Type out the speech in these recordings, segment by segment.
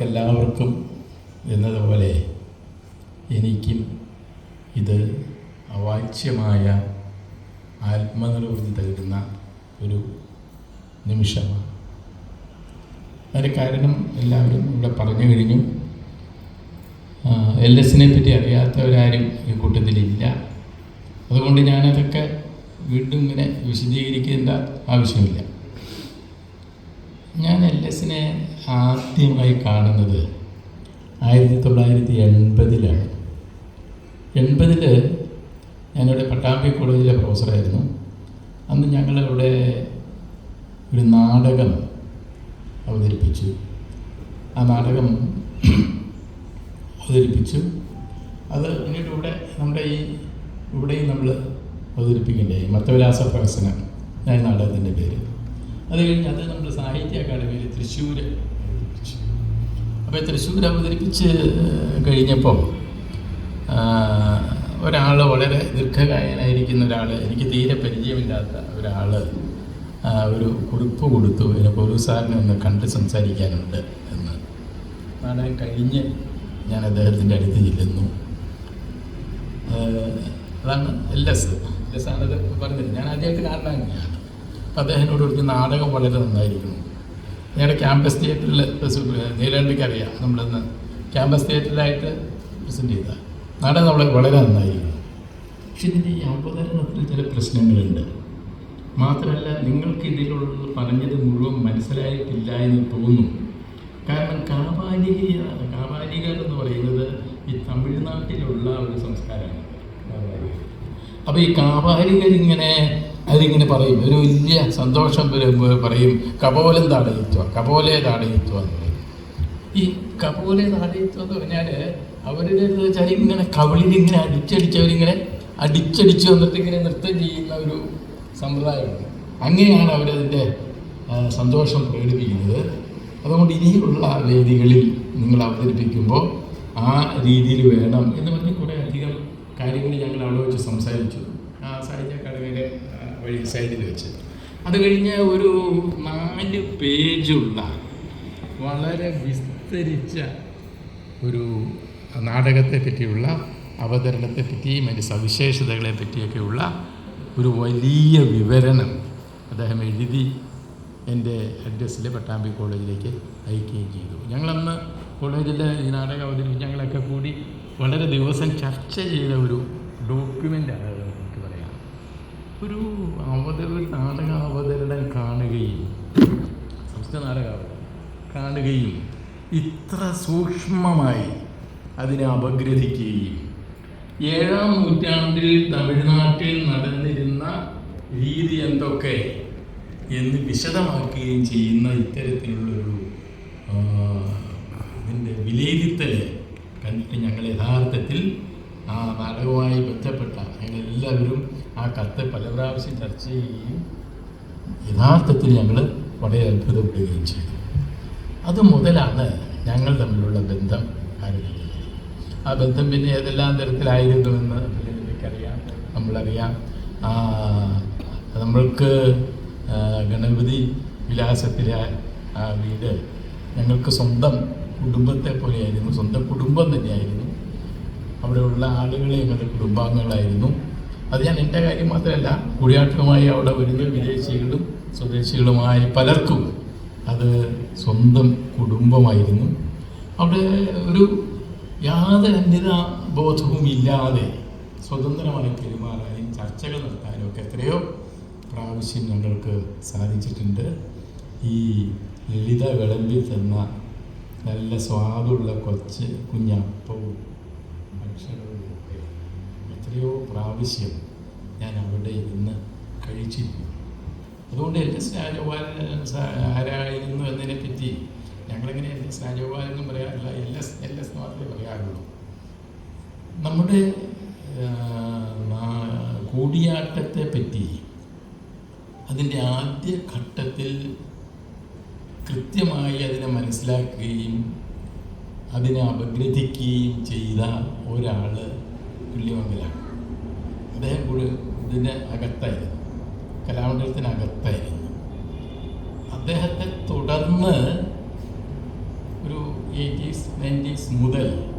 എല്ലാവർക്കും എന്നതുപോലെ എനിക്കും ഇത് അവാച്യമായ ആത്മനിർവൃത്തി തരുന്ന ഒരു നിമിഷമാണ്. അതിന് കാരണം എല്ലാവരും ഇവിടെ പറഞ്ഞു കഴിഞ്ഞു. എൽ എസിനെ പറ്റി അറിയാത്തവരാരും ഈ കൂട്ടത്തിലില്ല. അതുകൊണ്ട് ഞാനതൊക്കെ വീണ്ടും ഇങ്ങനെ വിശദീകരിക്കേണ്ട ആവശ്യമില്ല. ഞാൻ എൽ എസിനെ ആദ്യമായി കാണുന്നത് ആയിരത്തി തൊള്ളായിരത്തി എൺപതിലാണ്. എൺപതിൽ ഞങ്ങളുടെ പട്ടാമ്പി കോളേജിലെ പ്രൊഫസറായിരുന്നു. അന്ന് ഞങ്ങളവിടെ ഒരു നാടകം അവതരിപ്പിച്ചു. ആ നാടകം അവതരിപ്പിച്ചു. അത് പിന്നീട് ഇവിടെ നമ്മുടെ ഈ ഇവിടെയും നമ്മൾ അവതരിപ്പിക്കേണ്ടേ മത്തവിലാസ പ്രഹസനം ഞാൻ നാടകത്തിന്റെ പേര്. അത് കഴിഞ്ഞ് അത് നമ്മൾ സാഹിത്യ അക്കാദമിയിൽ തൃശ്ശൂർ അവതരിപ്പിച്ചു അപ്പോൾ തൃശ്ശൂർ അവതരിപ്പിച്ച് കഴിഞ്ഞപ്പോൾ ഒരാൾ വളരെ ദീർഘകായനായിരിക്കുന്ന ഒരാൾ എനിക്ക് തീരെ പരിചയമില്ലാത്ത ഒരാൾ ഒരു കുറിപ്പ് കൊടുത്തു. എന്നെ പോലീസ് സാറിനെ ഒന്ന് കണ്ട് സംസാരിക്കാനുണ്ട് എന്ന്. നാടകം കഴിഞ്ഞ് ഞാൻ അദ്ദേഹത്തിന്റെ അടുത്ത് ചെല്ലുന്നു. അതാണ് എൽ എസ് എൽ ആണത് പറഞ്ഞത് ഞാൻ ആദ്യമായിട്ട് കാരണമാണ് അപ്പം അദ്ദേഹത്തിനോട് ഒരു നാടകം വളരെ നന്നായിരിക്കുന്നു. ഞങ്ങളുടെ ക്യാമ്പസ് തിയേറ്ററിൽ നീലേണ്ടിക്ക് അറിയാം നമ്മളിന്ന് ക്യാമ്പസ് തിയേറ്ററിലായിട്ട് പ്രസന്റ് ചെയ്ത. നാടകം നമ്മളെ വളരെ നന്നായി പക്ഷെ ഇതിന്റെ ഈ അവതരണത്തിൽ ചില പ്രശ്നങ്ങളുണ്ട്. മാത്രമല്ല നിങ്ങൾക്ക് ഇതിലുള്ളത് പറഞ്ഞത് മുഴുവൻ മനസ്സിലായിട്ടില്ല എന്ന് തോന്നുന്നു കാരണം കാപാലിക കാപാലികർ എന്ന് പറയുന്നത് ഈ തമിഴ്നാട്ടിലുള്ള ഒരു സംസ്കാരമാണ്. അപ്പോൾ ഈ കാപാലികരിങ്ങനെ അതിങ്ങനെ പറയും. ഒരു വലിയ സന്തോഷം പറയും. കപോലം താടയിത്വ കപോലെ താടയിത്വ എന്ന് പറയും. ഈ കപോലെ താടയിത്വം എന്ന് പറഞ്ഞാൽ അവരുടെ എന്ന് വെച്ചാൽ ഇങ്ങനെ കവിളിലിങ്ങനെ അടിച്ചടിച്ച് അവരിങ്ങനെ അടിച്ചടിച്ച് വന്നിട്ട് ഇങ്ങനെ നൃത്തം ചെയ്യുന്ന ഒരു സമ്പ്രദായമുണ്ട്. അങ്ങനെയാണ് അവരതിന്റെ സന്തോഷം പ്രകടിപ്പിക്കുന്നത്. അതുകൊണ്ട് ഇനിയുള്ള വേദികളിൽ നിങ്ങൾ അവതരിപ്പിക്കുമ്പോൾ ആ രീതിയിൽ വേണം എന്ന് പറഞ്ഞ് കുറേ അധികം കാര്യങ്ങൾ ഞങ്ങൾ വെച്ച് സംസാരിച്ചു. ആ സാഹിത്യ അക്കാദമിയുടെ വഴി സൈഡിൽ വെച്ച്. അത് കഴിഞ്ഞ് ഒരു നാല് പേജുള്ള വളരെ വിസ്തരിച്ച ഒരു നാടകത്തെ പറ്റിയുള്ള അവതരണത്തെ പറ്റിയും അതിന്റെ സവിശേഷതകളെ പറ്റിയൊക്കെയുള്ള ഒരു വലിയ വിവരണം അദ്ദേഹം എഴുതി എന്റെ അഡ്രസ്സിൽ പട്ടാമ്പി കോളേജിലേക്ക് അയക്കുകയും ചെയ്തു. ഞങ്ങളന്ന് കോളേജിൽ ഈ നാടകം അവതരിപ്പിച്ച് ഞങ്ങളൊക്കെ കൂടി വളരെ ദിവസം ചർച്ച ചെയ്ത ഒരു ഡോക്യുമെന്റാണ് ഒരു അവതര നാടക അവതരണം കാണുകയും സംസ്കൃത നാടക അവതരണം കാണുകയും ഇത്ര സൂക്ഷ്മമായി അതിനെ അപഗ്രഥിക്കുകയും ഏഴാം നൂറ്റാണ്ടിൽ തമിഴ്നാട്ടിൽ നടന്നിരുന്ന രീതി എന്തൊക്കെ എന്ന് വിശദമാക്കുകയും ചെയ്യുന്ന ഇത്തരത്തിലുള്ളൊരു ഇതിന്റെ വിലയിരുത്തൽ കണ്ടിട്ട് ഞങ്ങൾ യഥാർത്ഥത്തിൽ ആ നാടകവുമായി ബന്ധപ്പെട്ട ഞങ്ങളെല്ലാവരും ആ കത്ത് പല പ്രാവശ്യം ചർച്ച ചെയ്യുകയും യഥാർത്ഥത്തിൽ ഞങ്ങൾ വളരെ അത്ഭുതപ്പെടുകയും ചെയ്തു. അത് മുതലാണ് ഞങ്ങൾ തമ്മിലുള്ള ബന്ധം ആരംഭിക്കുന്നത് ആ ബന്ധം പിന്നെ ഏതെല്ലാം തരത്തിലായിരുന്നുവെന്ന് എനിക്കറിയാം നമ്മളറിയാം. നമ്മൾക്ക് ഗണപതി വിലാസത്തിലെ ആ വീട് ഞങ്ങൾക്ക് സ്വന്തം കുടുംബത്തെ പോലെയായിരുന്നു സ്വന്തം കുടുംബം തന്നെയായിരുന്നു. അവിടെയുള്ള ആളുകളെ ഞങ്ങളുടെ കുടുംബാംഗങ്ങളായിരുന്നു. അത് ഞാൻ എന്റെ കാര്യം മാത്രമല്ല കുടിയാട്ടവുമായി അവിടെ വരുന്ന വിദേശികളും സ്വദേശികളുമായ പലർക്കും അത് സ്വന്തം കുടുംബമായിരുന്നു. അവിടെ ഒരു യാതൊരു അന്യത ബോധവും ഇല്ലാതെ സ്വതന്ത്രമായി പെരുമാറാനും ചർച്ചകൾ നടത്താനും ഒക്കെ എത്രയോ പ്രാവശ്യം ഞങ്ങൾക്ക് സാധിച്ചിട്ടുണ്ട്. ഈ ലളിത വിളമ്പിൽ തന്ന നല്ല സ്വാദുള്ള കൊച്ച് കുഞ്ഞപ്പവും എത്രയോ പ്രാവശ്യം ഞാൻ അവിടെ ഇരുന്ന് കഴിച്ചിരുന്നു. അതുകൊണ്ട് എൽ എസ് ആരായിരുന്നു എന്നതിനെ പറ്റി ഞങ്ങളിങ്ങനെ എസ് രാജഗോപാലൻ എന്നും പറയാറില്ല എൽ എസ് എൽ എസ് മാത്രമേ പറയാറുള്ളൂ. നമ്മുടെ കൂടിയാട്ടത്തെ പറ്റി അതിന്റെ ആദ്യ ഘട്ടത്തിൽ കൃത്യമായി അതിനെ മനസ്സിലാക്കുകയും അതിനെ അപഗ്രഥിക്കുകയും ചെയ്ത ഒരാൾ പുള്ളിമംഗലാണ്. അദ്ദേഹം കൂടി ഇതിന്റെ അകത്തായിരുന്നു. കലാമണ്ഡലത്തിനകത്തായിരുന്നു. അദ്ദേഹത്തെ തുടർന്ന് ഒരു എയ്റ്റീസ് നയന്റീസ് മുതൽ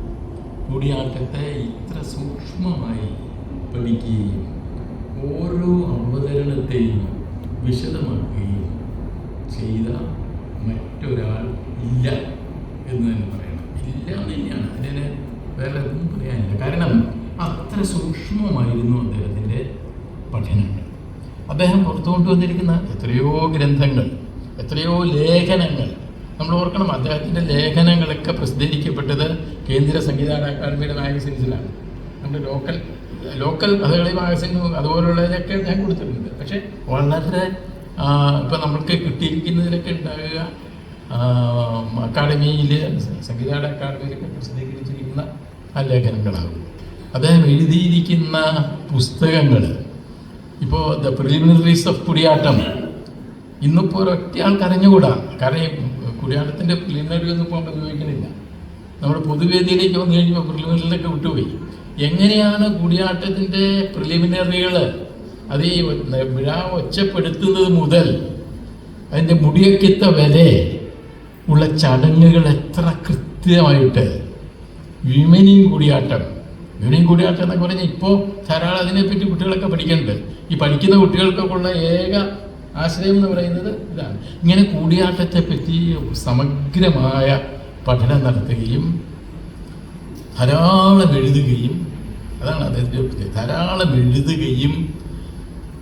കൂടിയാട്ടത്തെ ഇത്ര സൂക്ഷ്മമായി പഠിക്കുകയും ഓരോ അവതരണത്തെയും വിശദമാക്കുകയും ചെയ്ത മറ്റൊരാൾ ഇല്ല എന്ന് തന്നെ പറയണം. ഇല്ല എന്ന് തന്നെയാണ്. അതിന് വേറെ ഒന്നും കാരണം അത്ര സൂക്ഷ്മമായിരുന്നു അദ്ദേഹത്തിന്റെ പഠനങ്ങൾ അദ്ദേഹം പുറത്തു കൊണ്ടുവന്നിരിക്കുന്ന എത്രയോ ഗ്രന്ഥങ്ങൾ എത്രയോ ലേഖനങ്ങൾ. നമ്മൾ ഓർക്കണം അദ്ദേഹത്തിന്റെ ലേഖനങ്ങളൊക്കെ പ്രസിദ്ധീകരിക്കപ്പെട്ടത് കേന്ദ്ര സംഗീത അക്കാദമിയുടെ മാഗസിൻസിലാണ്. നമ്മുടെ ലോക്കൽ ലോക്കൽ കഥകളി മാഗസിനും അതുപോലുള്ളതിലൊക്കെ ഞാൻ കൊടുത്തിട്ടുണ്ട്. പക്ഷേ വളരെ ഇപ്പം നമ്മൾക്ക് കിട്ടിയിരിക്കുന്നതിലൊക്കെ ഉണ്ടാകുക അക്കാഡമിയിൽ സംഗീത അക്കാദമിയിലൊക്കെ പ്രസിദ്ധീകരിച്ചിരിക്കുന്ന ആ ലേഖനങ്ങളാകും. അദ്ദേഹം എഴുതിയിരിക്കുന്ന പുസ്തകങ്ങൾ ഇപ്പോൾ ദ പ്രിലിമിനറീസ് ഓഫ് കുടിയാട്ടം ഇന്നിപ്പോൾ ഒരൊറ്റ ആൾക്ക് അറിഞ്ഞുകൂടാ കാരണം കുടിയാട്ടത്തിന്റെ പ്രിലിമിനറി ഒന്നും ഇപ്പോൾ ഉപയോഗിക്കുന്നില്ല. നമ്മുടെ പൊതുവേദിയിലേക്ക് വന്നു കഴിഞ്ഞപ്പോൾ പ്രിലിമിനറിയിലൊക്കെ വിട്ടുപോയി. എങ്ങനെയാണ് കൂടിയാട്ടത്തിന്റെ പ്രിലിമിനറികൾ അത് ഈ വിഴ ഒച്ചപ്പെടുത്തുന്നത് മുതൽ അതിന്റെ മുടിയക്കിത്ത വരെ ഉള്ള ചടങ്ങുകൾ എത്ര കൃത്യമായിട്ട് വിമനിയും കൂടിയാട്ടം വിമനിങ് കൂടിയാട്ടം എന്നൊക്കെ പറഞ്ഞാൽ ഇപ്പോൾ ധാരാളം അതിനെപ്പറ്റി കുട്ടികളൊക്കെ പഠിക്കുന്നുണ്ട്. ഈ പഠിക്കുന്ന കുട്ടികൾക്കൊക്കെ ഉള്ള ഏക ആശ്രയം എന്ന് പറയുന്നത് ഇതാണ്. ഇങ്ങനെ കൂടിയാട്ടത്തെ പറ്റി സമഗ്രമായ പഠനം നടത്തുകയും ധാരാളം എഴുതുകയും അതാണ് അദ്ദേഹത്തിന്റെ ധാരാളം എഴുതുകയും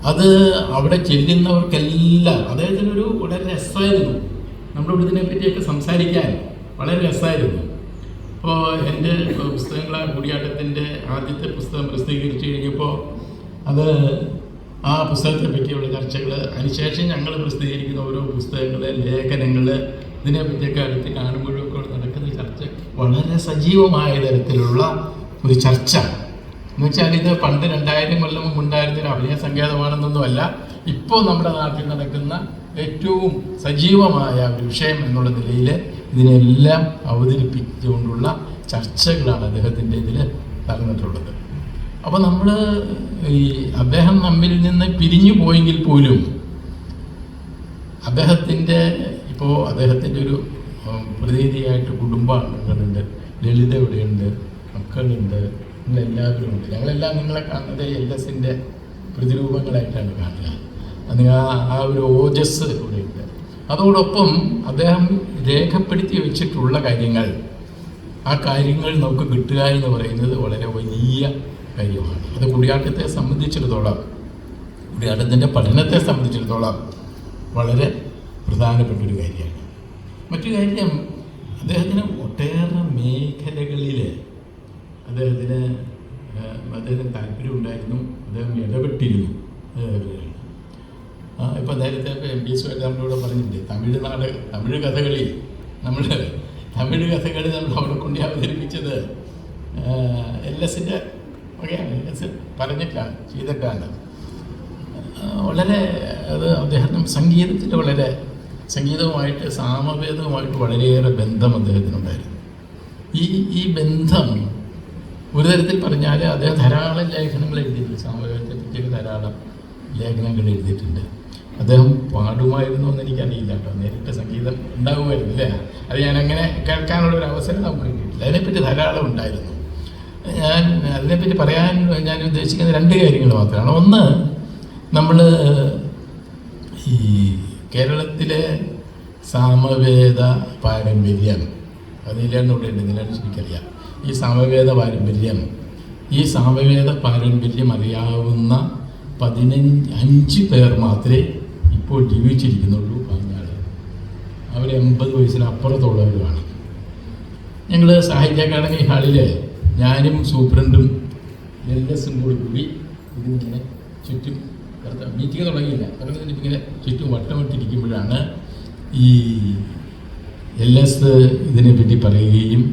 അത് അവിടെ ചെല്ലുന്നവർക്കെല്ലാം അദ്ദേഹത്തിനൊരു വളരെ രസമായിരുന്നു. നമ്മുടെ ഇതിനെപ്പറ്റിയൊക്കെ സംസാരിക്കാൻ വളരെ രസമായിരുന്നു. അപ്പോൾ എന്റെ പുസ്തകങ്ങളെ കൂടിയാട്ടത്തിന്റെ ആദ്യത്തെ പുസ്തകം പ്രസിദ്ധീകരിച്ചു കഴിഞ്ഞപ്പോൾ അത് ആ പുസ്തകത്തെ പറ്റിയുള്ള ചർച്ചകൾ അതിനുശേഷം ഞങ്ങൾ പ്രസിദ്ധീകരിക്കുന്ന ഓരോ പുസ്തകങ്ങൾ ലേഖനങ്ങൾ ഇതിനെ പറ്റിയൊക്കെ അടുത്ത് കാണുമ്പോഴൊക്കെ നടക്കുന്ന ചർച്ച വളരെ സജീവമായ തരത്തിലുള്ള ഒരു ചർച്ച. എന്ന് വെച്ചാൽ ഇത് പണ്ട് രണ്ടായിരം കൊല്ലം മുമ്പ് ഉണ്ടായിരുന്ന ഒരു അഭിനയ സങ്കേതമാണെന്നൊന്നുമല്ല ഇപ്പോൾ നമ്മുടെ നാട്ടിൽ നടക്കുന്ന ഏറ്റവും സജീവമായ ഒരു വിഷയം എന്നുള്ള നിലയിൽ ഇതിനെല്ലാം അവതരിപ്പിച്ചുകൊണ്ടുള്ള ചർച്ചകളാണ് അദ്ദേഹത്തിന്റെ ഇതിൽ നടന്നിട്ടുള്ളത്. അപ്പോൾ നമ്മൾ ഈ അദ്ദേഹം നമ്മിൽ നിന്ന് പിരിഞ്ഞു പോയെങ്കിൽ പോലും അദ്ദേഹത്തിന്റെ ഇപ്പോൾ അദ്ദേഹത്തിന്റെ ഒരു പ്രതിനിധിയായിട്ട് കുടുംബാംഗങ്ങളുണ്ട് ലളിത ഇവിടെയുണ്ട് മക്കളുണ്ട് നിങ്ങളെല്ലാവരും ഉണ്ട് ഞങ്ങളെല്ലാം നിങ്ങളെ കാണുന്നത് എൽ എസിന്റെ പ്രതിരൂപങ്ങളായിട്ടാണ് കാണുക. അത് ആ ആ ഒരു ഓജസ് ഇവിടെയുണ്ട്. അതോടൊപ്പം അദ്ദേഹം രേഖപ്പെടുത്തി വെച്ചിട്ടുള്ള കാര്യങ്ങൾ ആ കാര്യങ്ങൾ നമുക്ക് കിട്ടുക എന്ന് പറയുന്നത് വളരെ വലിയ കാര്യമാണ്. അത് കുടിയാട്ടത്തെ സംബന്ധിച്ചിടത്തോളം കുടിയാട്ടത്തിന്റെ പഠനത്തെ സംബന്ധിച്ചിടത്തോളം വളരെ പ്രധാനപ്പെട്ട ഒരു കാര്യമാണ്. മറ്റു കാര്യം അദ്ദേഹത്തിന് ഒട്ടേറെ മേഖലകളിൽ അദ്ദേഹത്തിന് അദ്ദേഹത്തിന് താല്പര്യമുണ്ടായിരുന്നു. അദ്ദേഹം ഇടപെട്ടിരുന്നു അതേപോലെയാണ്. ആ, ഇപ്പം നേരത്തെ ഇപ്പോൾ എം സുമായിട്ട് നമ്മളിവിടെ പറഞ്ഞില്ലേ തമിഴ്നാട് തമിഴ് കഥകളി. നമ്മൾ തമിഴ് കഥകളി നമ്മൾ അവിടെ കൊണ്ട് അവതരിപ്പിച്ചത് എൽ എസിന്റെ വകയാണ്. എൽ എസ് പറഞ്ഞിട്ടാണ് ചെയ്തിട്ടാണ് വളരെ അത് അദ്ദേഹത്തിന് സംഗീതത്തിൽ വളരെ സംഗീതവുമായിട്ട് സാമവേദവുമായിട്ട് വളരെയേറെ ബന്ധം അദ്ദേഹത്തിനുണ്ടായിരുന്നു. ഈ ഈ ബന്ധം ഒരു തരത്തിൽ പറഞ്ഞാൽ അദ്ദേഹം ധാരാളം ലേഖനങ്ങൾ എഴുതിയിട്ടുണ്ട്. സാമവേദത്തെ പറ്റിയൊക്കെ ധാരാളം ലേഖനങ്ങൾ എഴുതിയിട്ടുണ്ട്. അദ്ദേഹം പാടുമായിരുന്നു എന്ന് എനിക്കറിയില്ല കേട്ടോ. നേരിട്ട് സംഗീതം ഉണ്ടാകുമായിരുന്നു അല്ലേ? അത് ഞാൻ അങ്ങനെ കേൾക്കാനുള്ള ഒരു അവസരം നമുക്ക് കിട്ടിയിട്ടില്ല. അതിനെപ്പറ്റി ധാരാളം ഉണ്ടായിരുന്നു. ഞാൻ അതിനെപ്പറ്റി പറയാൻ ഞാൻ ഉദ്ദേശിക്കുന്ന രണ്ട് കാര്യങ്ങൾ മാത്രമാണ്. ഒന്ന് നമ്മൾ ഈ കേരളത്തിലെ സാമവേദ പാരമ്പര്യം അത് നിലനിന്നുണ്ട് നിലനിന്ന് എനിക്കറിയാം. ഈ സാമവേദ പാരമ്പര്യം ഈ സാമവേദ പാരമ്പര്യം അറിയാവുന്ന പതിനഞ്ച് അഞ്ച് പേർ മാത്രമേ ഇപ്പോൾ ജീവിച്ചിരിക്കുന്നുള്ളൂ പറഞ്ഞാൽ അവർ എൺപത് വയസ്സിന് അപ്പുറത്തുള്ളവരുമാണ് ഞങ്ങൾ സാഹിത്യ അക്കാദമി ഹാളിൽ ഞാനും സൂപ്രണ്ടും എൽഎസും കൂടി കൂടി ഇതിങ്ങനെ ചുറ്റും മീറ്റിംഗ് തുടങ്ങിയില്ല. അങ്ങനെ ഇങ്ങനെ ചുറ്റും വട്ടമിട്ടിരിക്കുമ്പോഴാണ് ഈ എൽ എസ് ഇതിനെപ്പറ്റി പറയുകയും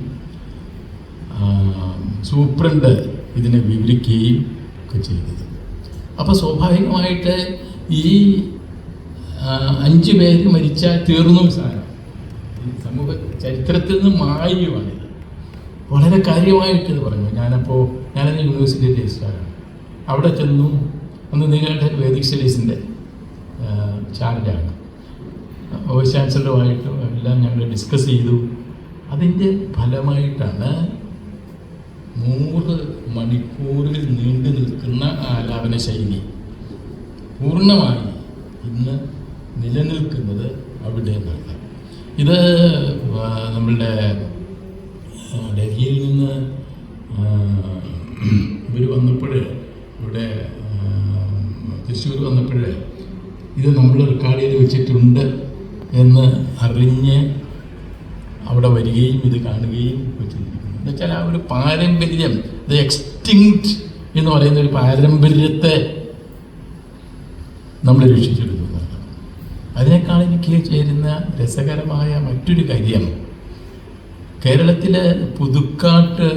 സൂപ്രണ്ട് ഇതിനെ വിവരിക്കുകയും ഒക്കെ ചെയ്തത്. അപ്പോൾ സ്വാഭാവികമായിട്ട് ഈ അഞ്ച് പേര് മരിച്ചാൽ തീർന്നു സാധനം സമൂഹ ചരിത്രത്തിൽ നിന്ന് മായുവാണിത് വളരെ കാര്യമായിട്ട് ഇത് പറഞ്ഞു ഞാനപ്പോൾ ഞാനത് യൂണിവേഴ്സിറ്റി രജിസ്ട്രാറാണ് അവിടെ ചെന്നു. അന്ന് നിങ്ങളുടെ വേദിക് സ്റ്റഡീസിന്റെ ചാർജാണ് വൈസ് ചാൻസലറുമായിട്ടും എല്ലാം ഞങ്ങൾ ഡിസ്കസ് ചെയ്തു. അതിന്റെ ഫലമായിട്ടാണ് നൂറ് മണിക്കൂറിൽ നീണ്ടു നിൽക്കുന്ന ആലാപന ശൈലി. പൂർണമായി ഇന്ന് നിലനിൽക്കുന്നത് അവിടെ നിന്നാണ്. ഇത് നമ്മളുടെ ഡൽഹിയിൽ നിന്ന് ഇവർ വന്നപ്പോൾ ഇവിടെ തൃശ്ശൂർ വന്നപ്പോൾ ഇത് നമ്മൾ റെക്കോർഡ് ചെയ്ത് വെച്ചിട്ടുണ്ട് എന്ന് അറിഞ്ഞ് അവിടെ വരികയും ഇത് കാണുകയും വെച്ചിരിക്കുന്നു. എന്നുവെച്ചാൽ ആ ഒരു പാരമ്പര്യം ദ എക്സ്റ്റിങ്ക്റ്റ് എന്ന് പറയുന്ന ഒരു പാരമ്പര്യത്തെ നമ്മൾ രക്ഷിച്ചെടുക്കുന്നു അതിനേക്കാൾ എനിക്ക് ചേരുന്ന രസകരമായ മറ്റൊരു കാര്യം. കേരളത്തിലെ പുതുക്കാട്ട്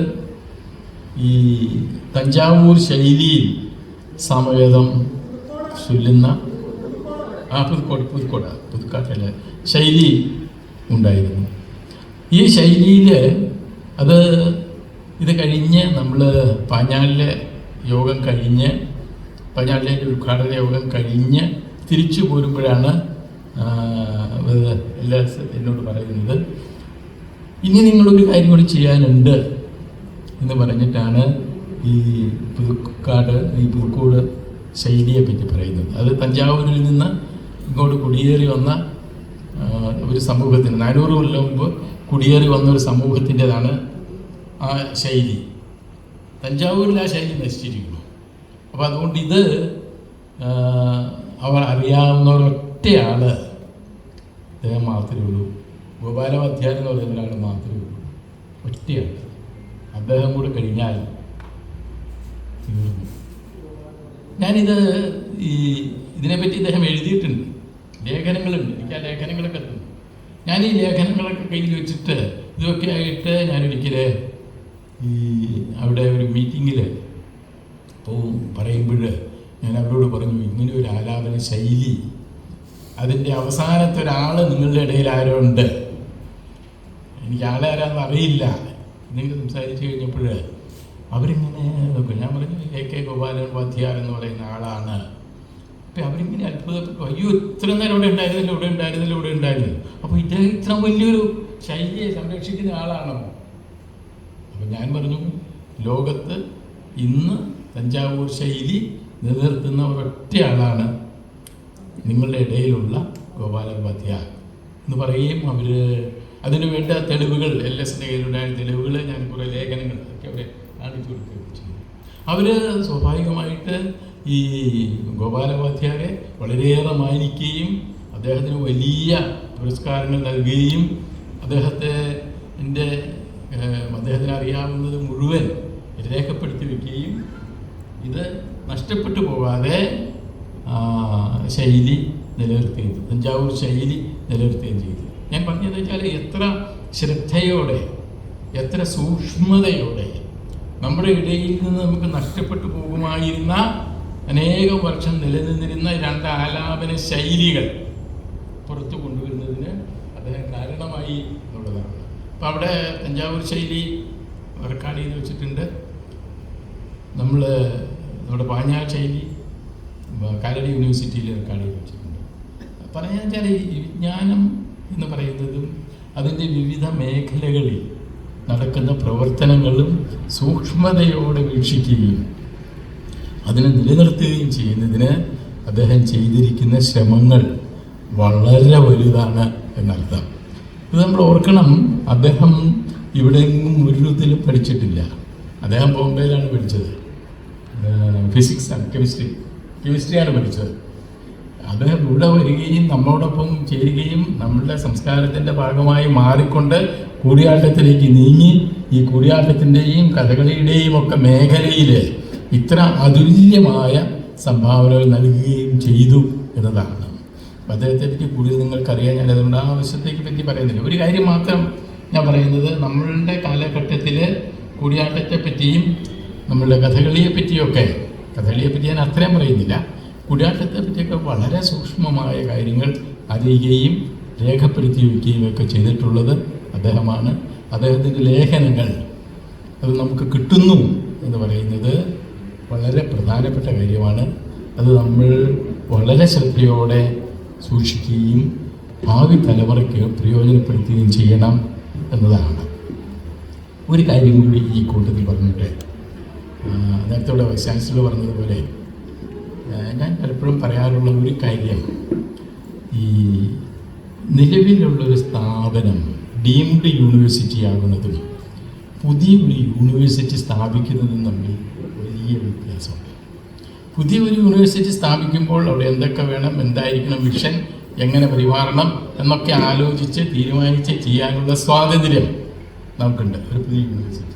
ഈ തഞ്ചാവൂർ ശൈലിയിൽ സമവേദം ചൊല്ലുന്ന ആ പുതുക്കോട് പുതുക്കോട് പുതുക്കാട്ടിലെ ശൈലി ഉണ്ടായിരുന്നു. ഈ ശൈലിയിൽ അത് ഇത് കഴിഞ്ഞ് നമ്മൾ പാഞ്ഞാലിലെ യോഗം കഴിഞ്ഞ് പാഞ്ഞാലിലെ ഉദ്ഘാടന യോഗം കഴിഞ്ഞ് തിരിച്ചു പോരുമ്പോഴാണ് എല്ലാ എന്നോട് പറയുന്നത്. ഇനി നിങ്ങളൊരു കാര്യം കൂടി ചെയ്യാനുണ്ട് എന്ന് പറഞ്ഞിട്ടാണ് ഈ പുതുക്കാട് ഈ പുതുക്കോട് ശൈലിയെ പറ്റി പറയുന്നത്. അത് തഞ്ചാവൂരിൽ നിന്ന് ഇങ്ങോട്ട് കുടിയേറി വന്ന ഒരു സമൂഹത്തിന് നാനൂറ് കൊല്ലം മുമ്പ് കുടിയേറി വന്ന ഒരു സമൂഹത്തിന്റെതാണ് ആ ശൈലി. തഞ്ചാവൂരിൽ ആ ശൈലി നശിച്ചിരിക്കുന്നു. അപ്പോൾ അതുകൊണ്ട് ഇത് അവർ അറിയാവുന്ന ഒരൊറ്റയാൾ അദ്ദേഹം മാത്രമേ ഉള്ളൂ. ഗോപാലവാധ്യായം എന്ന് പറയുന്ന ഒരാൾ മാത്രമേ ഉള്ളൂ. ഒറ്റയാണ് അദ്ദേഹം കൂടെ കഴിഞ്ഞാൽ തീർന്നു. ഞാനിത് ഈ ഇതിനെപ്പറ്റി ഇദ്ദേഹം എഴുതിയിട്ടുണ്ട്. ലേഖനങ്ങളുണ്ട്. എനിക്ക് ആ ലേഖനങ്ങളൊക്കെ എത്തുന്നു ഞാൻ ഈ ലേഖനങ്ങളൊക്കെ കയ്യിൽ വെച്ചിട്ട് ഇതൊക്കെ ആയിട്ട് ഞാനൊരിക്കൽ ഈ അവിടെ ഒരു മീറ്റിങ്ങിൽ പോവും പറയുമ്പോൾ ഞാൻ അവരോട് പറഞ്ഞു ഇങ്ങനെ ഒരു ആലാപന ശൈലി അതിന്റെ അവസാനത്തെ ഒരാൾ നിങ്ങളുടെ ഇടയിൽ ആരോ ഉണ്ട് എനിക്ക് ആളെ ആരാന്ന് അറിയില്ല. നിങ്ങൾ സംസാരിച്ചു കഴിഞ്ഞപ്പോൾ അവരിങ്ങനെ ഞാൻ പറഞ്ഞു എ കെ ഗോപാലൻ വാദ്യാർ എന്ന് പറയുന്ന ആളാണ്. അപ്പം അവരിങ്ങനെ അത്ഭുതപ്പെട്ടു. അയ്യോ ഇത്ര നേരം ഇവിടെ ഉണ്ടായിരുന്നില്ല ഇവിടെ ഉണ്ടായിരുന്നില്ല ഇവിടെ ഉണ്ടായിരുന്നില്ല. അപ്പോൾ ഇദ്ദേഹം ഇത്ര വലിയൊരു ശൈലിയെ സംരക്ഷിക്കുന്ന ആളാണോ? അപ്പം ഞാൻ പറഞ്ഞു ലോകത്ത് ഇന്ന് തഞ്ചാവൂർ ശൈലി നിലനിർത്തുന്ന ഒരൊറ്റയാളാണ് നിങ്ങളുടെ ഇടയിലുള്ള ഗോപാലോപാധ്യായ എന്ന് പറയുകയും അവർ അതിനു വേണ്ട തെളിവുകൾ എൽ എസിന്റെ കയ്യിലുണ്ടായ തെളിവുകൾ ഞാൻ കുറേ ലേഖനങ്ങൾ ഒക്കെ അവരെ കാണിച്ചു കൊടുക്കുകയും ചെയ്തു. അവർ സ്വാഭാവികമായിട്ട് ഈ ഗോപാലോപാധ്യായെ വളരെയേറെ മാനിക്കുകയും അദ്ദേഹത്തിന് വലിയ പുരസ്കാരങ്ങൾ നൽകുകയും അദ്ദേഹത്തെ എന്റെ അദ്ദേഹത്തിന് അറിയാവുന്നത് മുഴുവൻ രേഖപ്പെടുത്തി വയ്ക്കുകയും ഇത് നഷ്ടപ്പെട്ടു പോകാതെ ശൈലി നിലനിർത്തുകയും തഞ്ചാവൂർ ശൈലി നിലനിർത്തുകയും ചെയ്തു. ഞാൻ പറഞ്ഞത് വെച്ചാൽ എത്ര ശ്രദ്ധയോടെ എത്ര സൂക്ഷ്മതയോടെ നമ്മുടെ ഇടയിൽ നിന്ന് നമുക്ക് നഷ്ടപ്പെട്ടു പോകുമായിരുന്ന അനേകം വർഷം നിലനിന്നിരുന്ന രണ്ട് ആലാപന ശൈലികൾ പുറത്തു കൊണ്ടുവരുന്നതിന് അദ്ദേഹം കാരണമായി എന്നുള്ളതാണ്. അപ്പം അവിടെ തഞ്ചാവൂർ ശൈലി ചെയ്ത് വെച്ചിട്ടുണ്ട്. നമ്മൾ നമ്മുടെ പാഞ്ഞാൾ ശൈലി കാലടി യൂണിവേഴ്സിറ്റിയിൽ റെക്കോർഡ് ചെയ്ത് വെച്ചിട്ടുണ്ട് പറഞ്ഞു വെച്ചാൽ ഈ വിജ്ഞാനം എന്ന് പറയുന്നതും അതിന്റെ വിവിധ മേഖലകളിൽ നടക്കുന്ന പ്രവർത്തനങ്ങളും സൂക്ഷ്മതയോടെ വീക്ഷിക്കുകയും അതിനെ നിലനിർത്തുകയും ചെയ്യുന്നതിന് അദ്ദേഹം ചെയ്തിരിക്കുന്ന ശ്രമങ്ങൾ വളരെ വലുതാണ് എന്നർത്ഥം. ഇത് നമ്മൾ ഓർക്കണം അദ്ദേഹം ഇവിടെയെങ്ങും ഒരു ഇതിലും പഠിച്ചിട്ടില്ല. അദ്ദേഹം ബോംബെയിലാണ് പഠിച്ചത്. Physics and chemistry. കെമിസ്ട്രിയാണ് പഠിച്ചത്. അദ്ദേഹം ഇവിടെ വരികയും നമ്മളോടൊപ്പം ചേരുകയും നമ്മളുടെ സംസ്കാരത്തിന്റെ ഭാഗമായി മാറിക്കൊണ്ട് കൂടിയാട്ടത്തിലേക്ക് നീങ്ങി ഈ കൂടിയാട്ടത്തിന്റെയും കഥകളിയുടെയും ഒക്കെ മേഖലയിൽ ഇത്ര അതുല്യമായ സംഭാവനകൾ നൽകുകയും ചെയ്തു എന്നതാണ്. അദ്ദേഹത്തെ പറ്റി കൂടുതൽ നിങ്ങൾക്കറിയാൻ ഞാൻ അതുകൊണ്ട് ആ ആവശ്യത്തേക്ക് പറ്റി പറയുന്നില്ല. ഒരു കാര്യം മാത്രം ഞാൻ പറയുന്നത് നമ്മളുടെ കാലഘട്ടത്തിൽ കൂടിയാട്ടത്തെ പറ്റിയും നമ്മളുടെ കഥകളിയെ പറ്റിയൊക്കെ കഥകളിയെ പറ്റി ഞാൻ അത്രയും പറയുന്നില്ല. കുടിയാട്ടത്തെ പറ്റിയൊക്കെ വളരെ സൂക്ഷ്മമായ കാര്യങ്ങൾ അറിയുകയും രേഖപ്പെടുത്തി വയ്ക്കുകയും ഒക്കെ ചെയ്തിട്ടുള്ളത് അദ്ദേഹമാണ്. അദ്ദേഹത്തിന്റെ ലേഖനങ്ങൾ അത് നമുക്ക് കിട്ടുന്നു എന്ന് പറയുന്നത് വളരെ പ്രധാനപ്പെട്ട കാര്യമാണ്. അത് നമ്മൾ വളരെ ശ്രദ്ധയോടെ സൂക്ഷിക്കുകയും ഭാവി തലമുറയ്ക്ക് പ്രയോജനപ്പെടുത്തുകയും ചെയ്യണം എന്നതാണ്. ഒരു കാര്യം കൂടി ഈ കൂട്ടത്തിൽ പറഞ്ഞിട്ട്. നേരത്തെ ഇവിടെ ചാൻസലർ പറഞ്ഞതുപോലെ ഞാൻ പലപ്പോഴും പറയാറുള്ള ഒരു കാര്യം. ഈ നിലവിലുള്ളൊരു സ്ഥാപനം ഡീംഡ് യൂണിവേഴ്സിറ്റി ആകുന്നതും പുതിയ ഒരു യൂണിവേഴ്സിറ്റി സ്ഥാപിക്കുന്നതും തമ്മിൽ വലിയ വ്യത്യാസമുണ്ട്. പുതിയ ഒരു യൂണിവേഴ്സിറ്റി സ്ഥാപിക്കുമ്പോൾ അവിടെ എന്തൊക്കെ വേണം എന്തായിരിക്കണം മിഷൻ എങ്ങനെ പരിമാറണം എന്നൊക്കെ ആലോചിച്ച് തീരുമാനിച്ച് ചെയ്യാനുള്ള സ്വാതന്ത്ര്യം നമുക്കുണ്ട്. ഒരു പുതിയ യൂണിവേഴ്സിറ്റി.